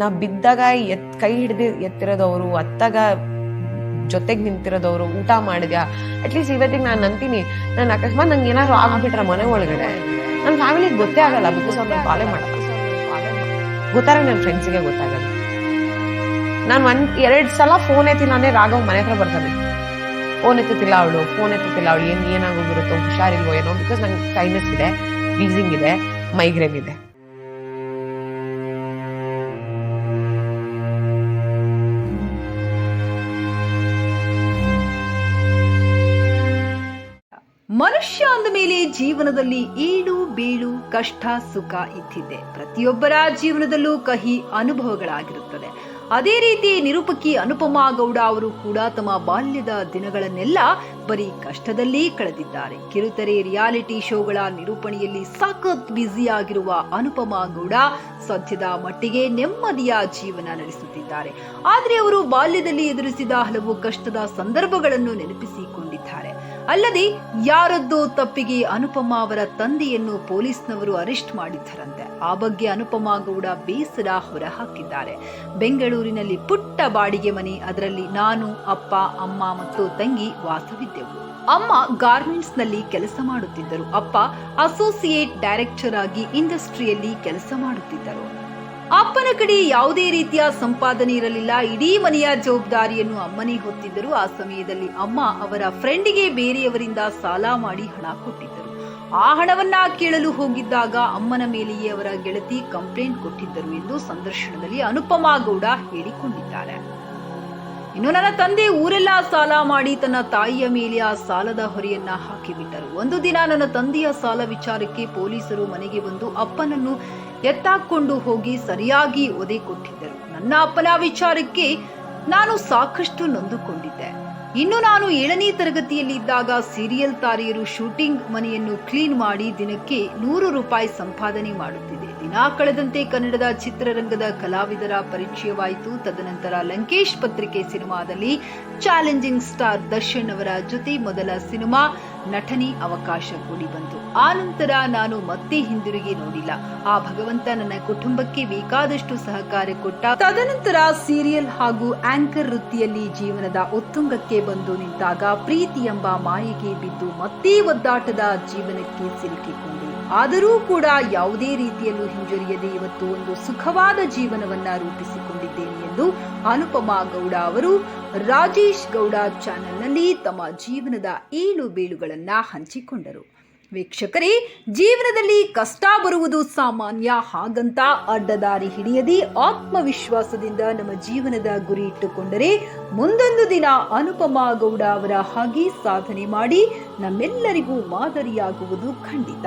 ನಾ ಬಿದ್ದಾಗ ಎತ್ ಕೈ ಹಿಡ್ದು ಎತ್ತಿರೋದವ್ರು ಅತ್ತಾಗ ಜೊತೆಗೆ ನಿಂತಿರೋದವ್ರು ಊಟ ಮಾಡಿದ್ಯಾ? ಅಟ್ಲೀಸ್ಟ್ ಇವತ್ತಿಗೆ ನಾನು ಅಂತೀನಿ ನಾನು ಅಕಸ್ಮಾತ್ ನಂಗೆ ಏನಾದ್ರು ಆಗ್ಬಿಟ್ರೆ ಮನೆ ಒಳಗಡೆ. ನನ್ನ ಫ್ಯಾಮಿಲಿಗೆ ಗೊತ್ತೇ ಆಗಲ್ಲ ಬಿಕಾಸ್ ಅವ್ರು ಫಾಲೋ ಮಾಡಲ್ಲ. ಗೊತ್ತಾಗ ನನ್ನ ಫ್ರೆಂಡ್ಸಿಗೆ ಗೊತ್ತಾಗಲ್ಲ. ನಾನು ಒಂದ್ ಎರಡ್ ಸಲ ಫೋನ್ ಎತ್ತಿಲ್ಲ ನಾನೇ ರಾಘವ್ ಮನೆ ಹತ್ರ ಬರ್ತಾನೆ. ಫೋನ್ ಎತ್ತುತ್ತಿಲ್ಲ ಅವಳು ಫೋನ್ ಎತ್ತುತ್ತಿಲ್ಲ ಅವಳು, ಏನ್ ಏನಾಗೋಗಿರುತ್ತೋ, ಹುಷಾರಿಲ್ವೋ ಏನೋ ಬಿಕಾಸ್ ನಂಗೆ ಸೈನಸ್ ಇದೆ ವೀಸಿಂಗ್ ಇದೆ ಮೈಗ್ರೇನ್ ಇದೆ. ಮನುಷ್ಯ ಅಂದ ಮೇಲೆ ಜೀವನದಲ್ಲಿ ಏಳು ಬೀಳು ಕಷ್ಟ ಸುಖ ಇದ್ದಿದ್ದೆ ಪ್ರತಿಯೊಬ್ಬರ ಜೀವನದಲ್ಲೂ ಕಹಿ ಅನುಭವಗಳಾಗಿರುತ್ತದೆ ಅದೇ ರೀತಿ ನಿರೂಪಕಿ ಅನುಪಮಾ ಗೌಡ ಅವರು ಕೂಡ ತಮ್ಮ ಬಾಲ್ಯದ ದಿನಗಳನ್ನೆಲ್ಲ ಬರೀ ಕಷ್ಟದಲ್ಲಿ ಕಳೆದಿದ್ದಾರೆ. ಕಿರುತೆರೆ ರಿಯಾಲಿಟಿ ಶೋಗಳ ನಿರೂಪಣೆಯಲ್ಲಿ ಸಖತ್ ಬ್ಯುಸಿಯಾಗಿರುವ ಅನುಪಮಾ ಗೌಡ ಸದ್ಯದ ಮಟ್ಟಿಗೆ ನೆಮ್ಮದಿಯ ಜೀವನ ನಡೆಸುತ್ತಿದ್ದಾರೆ. ಆದರೆ ಅವರು ಬಾಲ್ಯದಲ್ಲಿ ಎದುರಿಸಿದ ಹಲವು ಕಷ್ಟದ ಸಂದರ್ಭಗಳನ್ನು ನೆನಪಿಸಿಕೊಂಡಿದ್ದಾರೆ. ಅಲ್ಲದೆ ಯಾರದ್ದೋ ತಪ್ಪಿಗೆ ಅನುಪಮಾ ಅವರ ತಂದೆಯನ್ನು ಪೊಲೀಸ್ನವರು ಅರೆಸ್ಟ್ ಮಾಡಿದ್ದರಂತೆ. ಆ ಬಗ್ಗೆ ಅನುಪಮಾ ಗೌಡ ಬೇಸರ ಹೊರಹಾಕಿದ್ದಾರೆ. ಬೆಂಗಳೂರಿನಲ್ಲಿ ಪುಟ್ಟ ಬಾಡಿಗೆ ಮನೆ, ಅದರಲ್ಲಿ ನಾನು, ಅಪ್ಪ, ಅಮ್ಮ ಮತ್ತು ತಂಗಿ ವಾಸವಿದ್ದೆವು. ಅಮ್ಮ ಗಾರ್ಮೆಂಟ್ಸ್ನಲ್ಲಿ ಕೆಲಸ ಮಾಡುತ್ತಿದ್ದರು. ಅಪ್ಪ ಅಸೋಸಿಯೇಟ್ ಡೈರೆಕ್ಟರ್ ಆಗಿ ಇಂಡಸ್ಟ್ರಿಯಲ್ಲಿ ಕೆಲಸ ಮಾಡುತ್ತಿದ್ದರು. ಅಪ್ಪನ ಕಡೆ ಯಾವುದೇ ರೀತಿಯ ಸಂಪಾದನೆ ಇರಲಿಲ್ಲ. ಇಡೀ ಮನೆಯ ಜವಾಬ್ದಾರಿಯನ್ನು ಅಮ್ಮನೇ ಹೊತ್ತಿದ್ದರು. ಆ ಸಮಯದಲ್ಲಿ ಅಮ್ಮ ಅವರ ಫ್ರೆಂಡಿಗೆ ಬೇರೆಯವರಿಂದ ಸಾಲ ಮಾಡಿ ಹಣ ಕೊಟ್ಟಿದ್ದರು. ಆ ಹಣವನ್ನ ಕೇಳಲು ಹೋಗಿದ್ದಾಗ ಅಮ್ಮನ ಮೇಲೆಯೇ ಅವರ ಗೆಳತಿ ಕಂಪ್ಲೇಂಟ್ ಕೊಟ್ಟಿದ್ದರು ಎಂದು ಸಂದರ್ಶನದಲ್ಲಿ ಅನುಪಮಾ ಗೌಡ ಹೇಳಿಕೊಂಡಿದ್ದಾರೆ. ಇನ್ನು ನನ್ನ ತಂದೆ ಊರೆಲ್ಲ ಸಾಲ ಮಾಡಿ ತನ್ನ ತಾಯಿಯ ಮೇಲೆ ಆ ಸಾಲದ ಹೊರೆಯನ್ನ ಹಾಕಿಬಿಟ್ಟರು. ಒಂದು ದಿನ ನನ್ನ ತಂದೆಯ ಸಾಲ ವಿಚಾರಕ್ಕೆ ಪೊಲೀಸರು ಮನೆಗೆ ಬಂದು ಅಪ್ಪನನ್ನು ಎತ್ತಾಕೊಂಡು ಹೋಗಿ ಸರಿಯಾಗಿ ಒದೆ ಕೊಟ್ಟಿದ್ದರು. ನನ್ನ ಅಪ್ಪನ ವಿಚಾರಕ್ಕೆ ನಾನು ಸಾಕಷ್ಟು ನೊಂದುಕೊಂಡಿದ್ದೆ. ಇನ್ನು ನಾನು ಏಳನೇ ತರಗತಿಯಲ್ಲಿ ಇದ್ದಾಗ ಸೀರಿಯಲ್ ತಾರೆಯರು ಶೂಟಿಂಗ್ ಮನೆಯನ್ನು ಕ್ಲೀನ್ ಮಾಡಿ ದಿನಕ್ಕೆ ನೂರು ರೂಪಾಯಿ ಸಂಪಾದನೆ ಮಾಡುತ್ತಿದೆ ದಿನ ಕಳೆದಂತೆ ಕನ್ನಡದ ಚಿತ್ರರಂಗದ ಕಲಾವಿದರ ಪರಿಚಯವಾಯಿತು. ತದನಂತರ ಲಂಕೇಶ್ ಪತ್ರಿಕೆ ಸಿನಿಮಾದಲ್ಲಿ ಚಾಲೆಂಜಿಂಗ್ ಸ್ಟಾರ್ ದರ್ಶನ್ ಅವರ ಜೊತೆ ಮೊದಲ ಸಿನಿಮಾ ನಟನೆ ಅವಕಾಶ ಕೂಡಿ ಬಂತು ಆ ನಂತರ ನಾನು ಮತ್ತೆ ಹಿಂದಿರುಗಿ ನೋಡಿಲ್ಲ. ಆ ಭಗವಂತ ನನ್ನ ಕುಟುಂಬಕ್ಕೆ ಬೇಕಾದಷ್ಟು ಸಹಕಾರ ಕೊಟ್ಟ ತದನಂತರ ಸೀರಿಯಲ್ ಹಾಗೂ ಆಂಕರ್ ವೃತ್ತಿಯಲ್ಲಿ ಜೀವನದ ಉತ್ತುಂಗಕ್ಕೆ ಬಂದು ನಿಂತಾಗ ಪ್ರೀತಿ ಎಂಬ ಮಾಯೆಗೆ ಬಿದ್ದು ಮತ್ತೆ ಒದ್ದಾಟದ ಜೀವನಕ್ಕೆ ಸಿಲುಕಿಕೊಂಡೆ. ಆದರೂ ಕೂಡ ಯಾವುದೇ ರೀತಿಯಲ್ಲೂ ಹಿಂಜರಿಯದೆ ಇವತ್ತು ಒಂದು ಸುಖವಾದ ಜೀವನವನ್ನ ರೂಪಿಸಿಕೊಂಡಿದ್ದೇನೆ ಎಂದು ಅನುಪಮಾ ಗೌಡ ಅವರು ರಾಜೇಶ್ ಗೌಡ ಚಾನೆಲ್ನಲ್ಲಿ ತಮ್ಮ ಜೀವನದ ಏಳು ಬೀಳುಗಳನ್ನ ಹಂಚಿಕೊಂಡರು. ವೀಕ್ಷಕರೇ, ಜೀವನದಲ್ಲಿ ಕಷ್ಟ ಬರುವುದು ಸಾಮಾನ್ಯ, ಹಾಗಂತ ಅಡ್ಡದಾರಿ ಹಿಡಿಯದೆ ಆತ್ಮವಿಶ್ವಾಸದಿಂದ ನಮ್ಮ ಜೀವನದ ಗುರಿ ಇಟ್ಟುಕೊಂಡರೆ ಮುಂದೊಂದು ದಿನ ಅನುಪಮ ಗೌಡ ಅವರ ಹಾಗೆ ಸಾಧನೆ ಮಾಡಿ ನಮ್ಮೆಲ್ಲರಿಗೂ ಮಾದರಿಯಾಗುವುದು ಖಂಡಿತ.